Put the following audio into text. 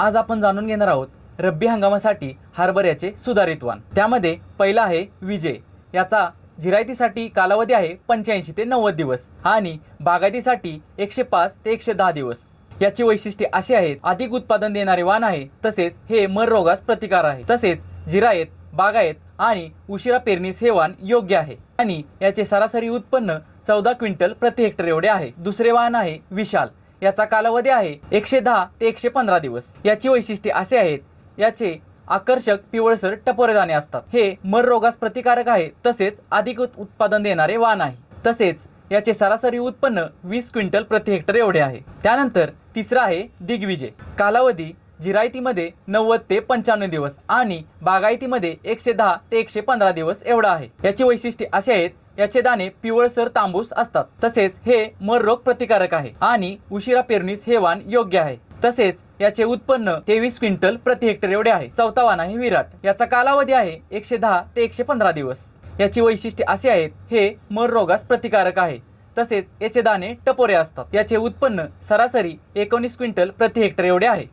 आज आपण जाणून घेणार आहोत रब्बी हंगामासाठी हरभऱ्याचे सुधारित वाण. त्यामध्ये पहिला आहे विजय. याचा जिरायतीसाठी कालावधी आहे पंच्याऐंशी ते नव्वद दिवस आणि बागायतीसाठी एकशे पाच ते एकशे दहा दिवस. याची वैशिष्ट्ये अशी आहेत अधिक उत्पादन देणारे वाण आहे तसेच हे मर रोगास प्रतिकार आहे. तसेच जिरायत बागायत आणि उशिरा पेरणीस हे वाण योग्य आहे. आणि याचे सरासरी उत्पन्न चौदा क्विंटल प्रति हेक्टर एवढे आहे. दुसरे वाहन आहे विशाल. याचा कालावधी आहे एकशे दहा ते एकशे पंधरा दिवस. याची वैशिष्ट्ये असे आहेत याचे आकर्षक पिवळसर टपोरे दाणे असतात. हे मर रोगास प्रतिकारक आहे तसेच अधिक उत्पादन देणारे वाण आहे. तसेच याचे सरासरी उत्पन्न वीस क्विंटल प्रति हेक्टर एवढे आहे. त्यानंतर तिसरा आहे दिग्विजय. कालावधी जिरायतीमध्ये नव्वद ते पंच्याण्णव दिवस आणि बागायतीमध्ये एकशे दहा ते एकशे पंधरा दिवस एवढा आहे. याची वैशिष्ट्ये अशी आहेत याचे दाणे पिवळसर तांबूस असतात. तसेच हे मर रोग प्रतिकारक आहे आणि उशिरा पेरणीस हे वाण योग्य आहे. तसेच याचे उत्पन्न तेवीस क्विंटल प्रति हेक्टर एवढे आहे. चौथा वाण आहे विराट. याचा कालावधी आहे एकशे दहा ते एकशे पंधरा दिवस. याची वैशिष्ट्ये असे आहेत हे मर रोगास प्रतिकारक आहे. तसेच याचे दाणे टपोरे असतात. याचे उत्पन्न सरासरी एकोणीस क्विंटल प्रति हेक्टर एवढे आहे.